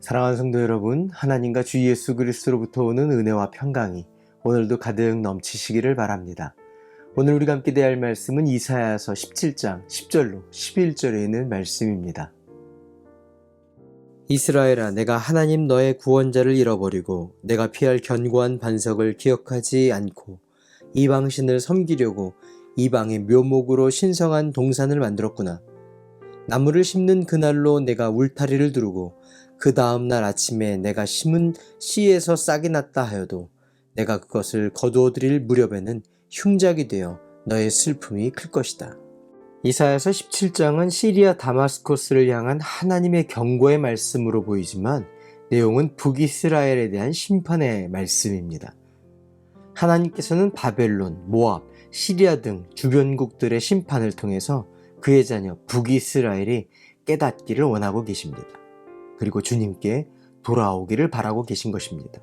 사랑하는 성도 여러분, 하나님과 주 예수 그리스도로부터 오는 은혜와 평강이 오늘도 가득 넘치시기를 바랍니다. 오늘 우리가 함께 대할 말씀은 이사야서 17장 10절로 11절에 있는 말씀입니다. 이스라엘아 내가 하나님 너의 구원자를 잃어버리고 내가 피할 견고한 반석을 기억하지 않고 이방신을 섬기려고 이방의 묘목으로 신성한 동산을 만들었구나. 나무를 심는 그날로 내가 울타리를 두르고 그 다음 날 아침에 내가 심은 씨에서 싹이 났다 하여도 내가 그것을 거두어들일 무렵에는 흉작이 되어 너의 슬픔이 클 것이다. 이사야서 17장은 시리아 다마스코스를 향한 하나님의 경고의 말씀으로 보이지만 내용은 북이스라엘에 대한 심판의 말씀입니다. 하나님께서는 바벨론, 모압, 시리아 등 주변국들의 심판을 통해서 그의 자녀 북이스라엘이 깨닫기를 원하고 계십니다. 그리고 주님께 돌아오기를 바라고 계신 것입니다.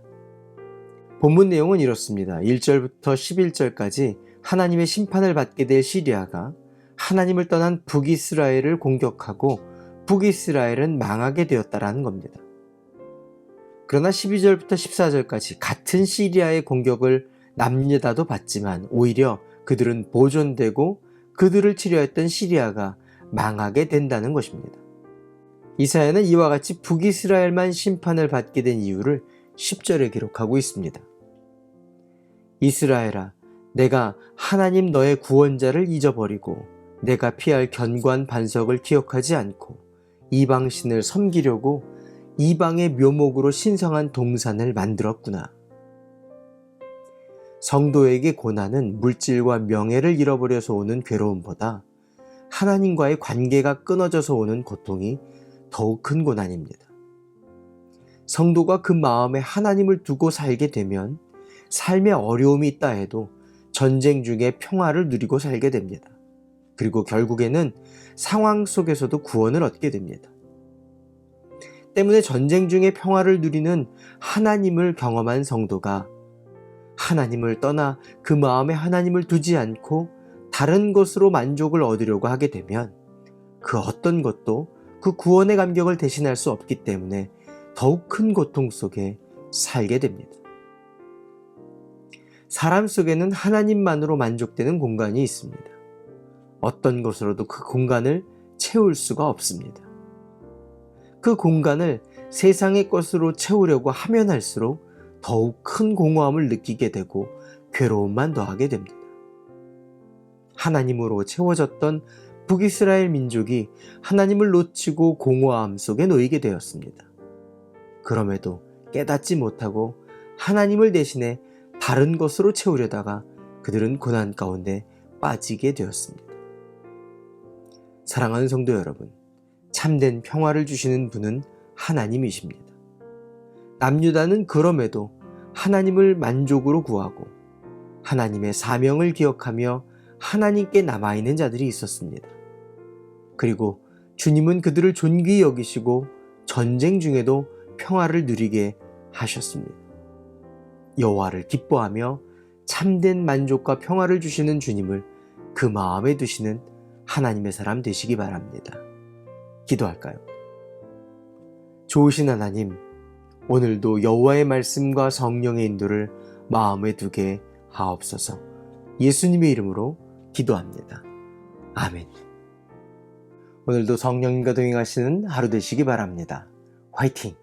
본문 내용은 이렇습니다. 1절부터 11절까지 하나님의 심판을 받게 될 시리아가 하나님을 떠난 북이스라엘을 공격하고 북이스라엘은 망하게 되었다라는 겁니다. 그러나 12절부터 14절까지 같은 시리아의 공격을 남녀다도 받지만 오히려 그들은 보존되고 그들을 치료했던 시리아가 망하게 된다는 것입니다. 이사야는 이와 같이 북이스라엘만 심판을 받게 된 이유를 10절에 기록하고 있습니다. 이스라엘아, 내가 하나님 너의 구원자를 잊어버리고 내가 피할 견고한 반석을 기억하지 않고 이방신을 섬기려고 이방의 묘목으로 신성한 동산을 만들었구나. 성도에게 고난은 물질과 명예를 잃어버려서 오는 괴로움보다 하나님과의 관계가 끊어져서 오는 고통이 더욱 큰 고난입니다. 성도가 그 마음에 하나님을 두고 살게 되면 삶에 어려움이 있다 해도 전쟁 중에 평화를 누리고 살게 됩니다. 그리고 결국에는 상황 속에서도 구원을 얻게 됩니다. 때문에 전쟁 중에 평화를 누리는 하나님을 경험한 성도가 하나님을 떠나 그 마음에 하나님을 두지 않고 다른 것으로 만족을 얻으려고 하게 되면 그 어떤 것도 그 구원의 감격을 대신할 수 없기 때문에 더욱 큰 고통 속에 살게 됩니다. 사람 속에는 하나님만으로 만족되는 공간이 있습니다. 어떤 것으로도 그 공간을 채울 수가 없습니다. 그 공간을 세상의 것으로 채우려고 하면 할수록 더욱 큰 공허함을 느끼게 되고 괴로움만 더하게 됩니다. 하나님으로 채워졌던 북이스라엘 민족이 하나님을 놓치고 공허함 속에 놓이게 되었습니다. 그럼에도 깨닫지 못하고 하나님을 대신해 다른 것으로 채우려다가 그들은 고난 가운데 빠지게 되었습니다. 사랑하는 성도 여러분, 참된 평화를 주시는 분은 하나님이십니다. 남유다는 그럼에도 하나님을 만족으로 구하고 하나님의 사명을 기억하며 하나님께 남아있는 자들이 있었습니다. 그리고 주님은 그들을 존귀히 여기시고 전쟁 중에도 평화를 누리게 하셨습니다. 여호와를 기뻐하며 참된 만족과 평화를 주시는 주님을 그 마음에 두시는 하나님의 사람 되시기 바랍니다. 기도할까요? 좋으신 하나님, 오늘도 여호와의 말씀과 성령의 인도를 마음에 두게 하옵소서. 예수님의 이름으로 기도합니다. 아멘. 오늘도 성령님과 동행하시는 하루 되시기 바랍니다. 화이팅!